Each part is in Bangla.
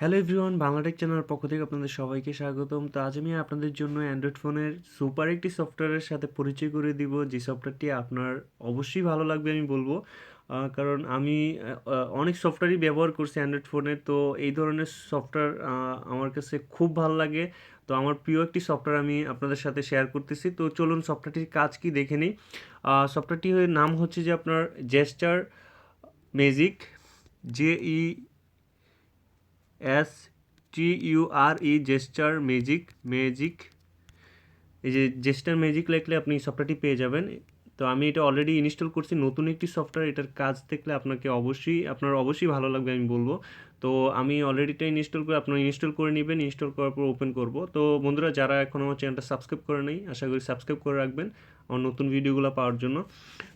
হ্যালো এভরিওয়ান বাংলাটেক চ্যানেলের পক্ষ থেকে আপনাদের সবাইকে স্বাগতম। তো আজ আমি আপনাদের জন্য অ্যান্ড্রয়েড ফোনের সুপার একটি সফটওয়্যারের সাথে পরিচয় করে দিব। যে সফটওয়্যারটি আপনার অবশ্যই ভালো লাগবে আমি বলব। কারণ আমি অনেক সফটওয়্যারই ব্যবহার করছি অ্যান্ড্রয়েড ফোনে তো এই ধরনের সফটওয়্যার আমার কাছে খুব ভালো লাগে। তো আমার প্রিয় একটি সফটওয়্যার আমি আপনাদের সাথে শেয়ার করতেছি। তো চলুন সফটওয়্যারটির কাজ কি দেখে নিই। সফটওয়্যারটির নাম হচ্ছে যে আপনার gesture magic J E S T U R E gesture magic magic এই যে জেস্টার ম্যাজিক লিখলে আপনি সফটওয়্যারটি পেয়ে যাবেন। তো আমি এটা অলরেডি ইনস্টল করছি। নতুন একটি সফটওয়্যার এটার কাজ দেখলে আপনাকে অবশ্যই, আপনার অবশ্যই ভালো লাগবে আমি বলব। তো আমি অলরেডি এটা ইনস্টল করে, আপনারা ইনস্টল করে নেবেন। ইনস্টল করার পর ওপেন করব। তো বন্ধুরা, যারা এখন আমার চ্যানেলটা সাবস্ক্রাইব করে নেই, আশা করি সাবস্ক্রাইব করে রাখবেন আমার নতুন ভিডিওগুলো পাওয়ার জন্য।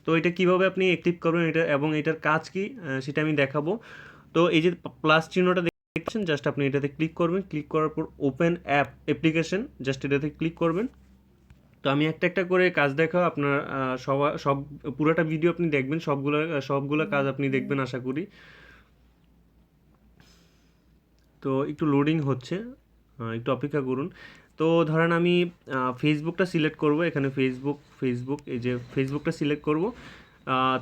তো এটা কীভাবে আপনি অ্যাক্টিভ করবেন, এটা এবং এটার কাজ কি সেটা আমি দেখাবো। তো এই যে প্লাস চিহ্নটা দেখছেন জাস্ট আপনি এটাতে ক্লিক করবেন। ক্লিক করার পর ওপেন অ্যাপ অ্যাপ্লিকেশন জাস্ট এটাতে ক্লিক করবেন। তো আমি একটা একটা করে কাজ দেখাও, আপনার সবা, সব, পুরোটা ভিডিও আপনি দেখবেন, সবগুলো সবগুলো কাজ আপনি দেখবেন, আশা করি। তো একটু লোডিং হচ্ছে একটু অপেক্ষা করুন। তো ধরেন আমি ফেসবুকটা সিলেক্ট করব, এখানে ফেসবুক ফেসবুক এই যে ফেসবুকটা সিলেক্ট করব।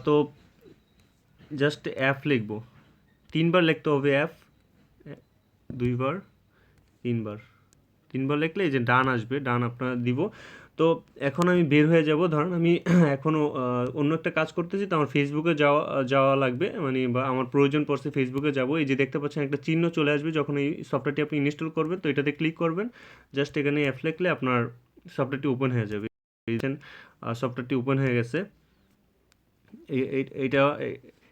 তো জাস্ট অ্যাপ লিখব। তিনবার লিখতে হবে অ্যাপ দুইবার, তিনবার। তিনবার লিখলে এই যে ডান আসবে, ডান আপনার দিব। তো এখন আমি বের হয়ে যাব। ধরেন আমি এখনও অন্য একটা কাজ করতেছি তো আমার ফেসবুকে যাওয়া যাওয়া লাগবে। মানে বা আমার প্রয়োজন পড়ছে ফেসবুকে যাব। এই যে দেখতে পাচ্ছেন একটা চিহ্ন চলে আসবে যখন এই সফটওয়্যারটি আপনি ইনস্টল করবেন। তো এটাতে ক্লিক করবেন। জাস্ট এখানে অ্যাপ লিখলে আপনার সফটওয়্যারটি ওপেন হয়ে যাবে। সফটওয়্যারটি ওপেন হয়ে গেছে। এই- এই- এইটা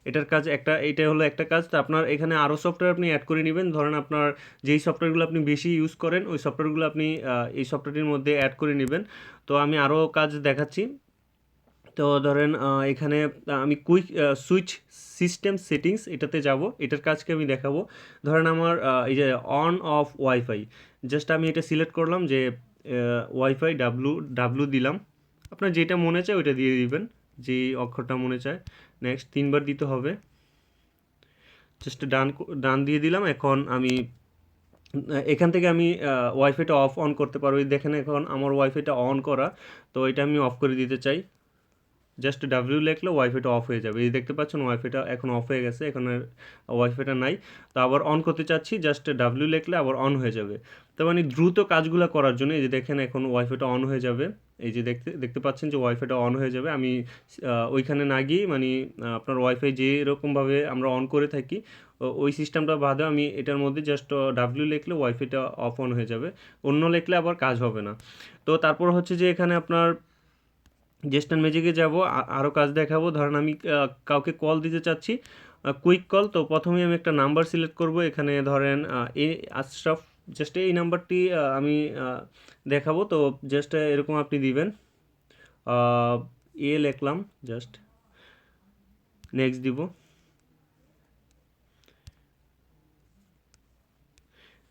এটার কাজ একটা এইটা হলো একটা কাজ। তো আপনার এখানে আরও সফটওয়্যার আপনি অ্যাড করে নেবেন। ধরেন আপনার যেই সফটওয়্যারগুলো আপনি বেশি ইউজ করেন, ওই সফটওয়্যারগুলো আপনি এই সফটওয়্যারটির মধ্যে অ্যাড করে নেবেন। তো আমি আরও কাজ দেখাচ্ছি। তো ধরেন এখানে আমি কুইক সুইচ সিস্টেম সেটিংস এটাতে যাব। এটার কাজকে আমি দেখাবো। ধরেন আমার এই যে অন অফ ওয়াইফাই জাস্ট আমি এটা সিলেক্ট করলাম যে ওয়াইফাই ডাব্লু ডাব্লু দিলাম। আপনার যেটা মনে চায় ওইটা দিয়ে দিবেন। যে অক্ষরটা মনে চায়। নেক্সট তিনবার দিতে হবে। জাস্ট ডান ডান দিয়ে দিলাম। এখন আমি, এখান থেকে আমি ওয়াইফাইটা অফ অন করতে পারব। দেখেন এখন আমার ওয়াইফাইটা অন করা। তো এটা আমি অফ করে দিতে চাই। জাস্ট ডাব্লিউ লিখলে ওয়াইফাইটা অফ হয়ে যাবে। এই দেখতে পাচ্ছেন ওয়াইফাইটা এখন অফ হয়ে গেছে। এখন ওয়াইফাইটা নাই। তো আবার অন করতে চাচ্ছি। জাস্ট ডাব্লিউ লেখলে আবার অন হয়ে যাবে। তো মানে দ্রুত কাজগুলো করার জন্য, এই যে দেখেন এখন ওয়াইফাইটা অন হয়ে যাবে। এই যে দেখতে দেখতে পাচ্ছেন যে ওয়াইফাইটা অন হয়ে যাবে। আমি ওইখানে না গিয়ে মানে আপনার ওয়াইফাই যে এরকমভাবে আমরা অন করে থাকি ওই সিস্টেমটা বাদে আমি এটার মধ্যে জাস্ট ডাব্লিউ লিখলে ওয়াইফাইটা অফ অন হয়ে যাবে। অন্য লিখলে আবার কাজ হবে না। তো তারপর হচ্ছে যে এখানে আপনার জেস্টান ম্যাজিকে যাব আরও কাজ দেখাবো। ধরেন আমি কাউকে কল দিতে চাচ্ছি কুইক কল তো প্রথমে আমি একটা নাম্বার সিলেক্ট করব। এখানে ধরেন এ আশরাফ জাস্ট এই নাম্বারটি আমি দেখাবো। তো জাস্ট এরকম আপনি দিবেন। এ লিখলাম জাস্ট নেক্সট দিব।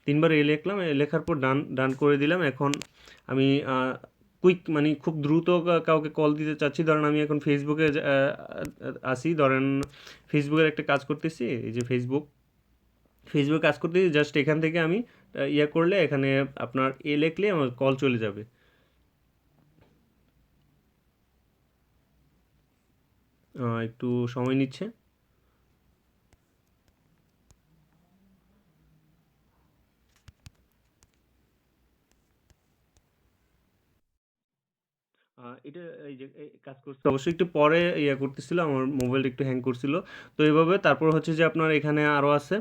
তিনবার এ লিখলাম লেখার পর ডান ডান করে দিলাম। এখন আমি কুইক মানে খুব দ্রুত কাউকে কল দিতে চাচ্ছি। ধরেন আমি এখন ফেসবুকে আসি ধরেন ফেসবুকের একটা কাজ করতেছি, এই যে ফেসবুক ফেসবুক কাজ করতে জাস্ট এখান থেকে আমি ইয়ে করলে এখানে আপনার এ লেখলে আমার কল চলে যাবে। একটু সময় নিচ্ছে। এটা, এই যে কাজ করছে। অবশ্যই একটু পরে ইয়ে করতেছিল, আমার মোবাইলটা একটু হ্যাং করছিল। তো এইভাবে তারপর হচ্ছে যে আপনার এখানে আরও আছে।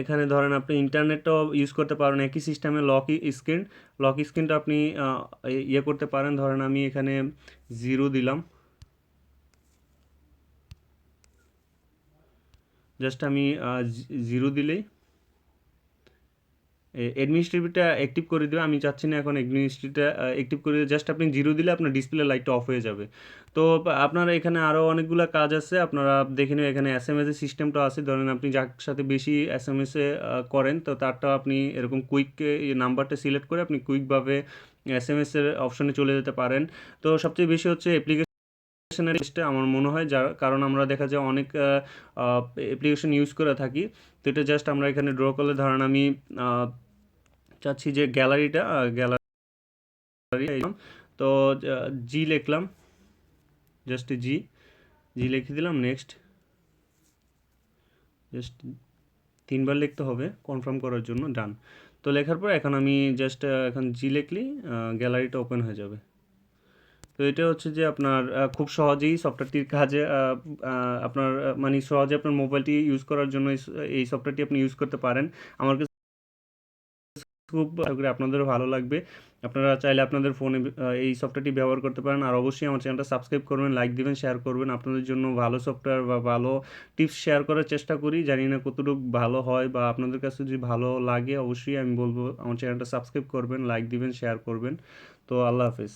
এখানে ধরেন আপনি ইন্টারনেটটাও ইউজ করতে পারেন, একই সিস্টেমে লক স্ক্রিন লক স্ক্রিনটা আপনি ইয়ে করতে পারেন। ধরেন আমি এখানে জিরো দিলাম। জাস্ট আমি জিরো দিলেই অ্যাডমিনিস্ট্রেটিভটা অ্যাক্টিভ করে দেবে। আমি চাচ্ছি না এখন অ্যাডমিনিস্ট্রেটিভটা অ্যাক্টিভ করে জাস্ট আপনি জিরো দিলে আপনার ডিসপ্লে লাইটটা অফ হয়ে যাবে। তো আপ- আপনার এখানে আরও অনেকগুলো কাজ আছে। আপনারা দেখে নেবেন, এখানে এস এম এস এর সিস্টেমটা আছে। ধরেন আপনি যার সাথে বেশি এস এম এস করেন, তো তারটা আপনি এরকম কুইক নাম্বারটা সিলেক্ট করে আপনি কুইকভাবে এস এম এস এর অপশনে চলে যেতে পারেন। তো সবচেয়ে বেশি হচ্ছে অ্যাপ্লিকেশন অ্যাপ্লিকেশনের লিস্টে আমার মনে হয় যার, কারণ আমরা দেখা যায় অনেক অ্যাপ্লিকেশন ইউজ করে থাকি। তো এটা জাস্ট আমরা এখানে ড্র করলে ধরেন আমি চাচ্ছি যে গ্যালারিটা গ্যালারি তো জি লিখলাম। জাস্ট জি জি লিখে দিলাম নেক্সট জাস্ট তিনবার লিখতে হবে কনফার্ম করার জন্য ডান তো লেখার পর এখন আমি জাস্ট এখন জি লিখলি গ্যালারিটা ওপেন হয়ে যাবে। তো এটা হচ্ছে যে আপনার খুব সহজেই সফটওয়্যারটির কাজে আপনার মানে সহজে আপনার মোবাইলটি ইউজ করার জন্য এই সফটওয়্যারটি আপনি ইউজ করতে পারেন। আমার খুব আশা করি আপনাদেরও ভালো লাগবে। আপনারা চাইলে আপনাদের ফোনে এই সফটওয়্যারটি ব্যবহার করতে পারেন। আর অবশ্যই আমার চ্যানেলটা সাবস্ক্রাইব করবেন লাইক দিবেন শেয়ার করবেন। আপনাদের জন্য ভালো সফটওয়্যার বা ভালো টিপস শেয়ার করার চেষ্টা করি। জানি না কতটুকু ভালো হয় বা আপনাদের কাছে যদি ভালো লাগে, অবশ্যই আমি বলব, আমার চ্যানেলটা সাবস্ক্রাইব করবেন লাইক দিবেন শেয়ার করবেন। তো আল্লাহ হাফেজ।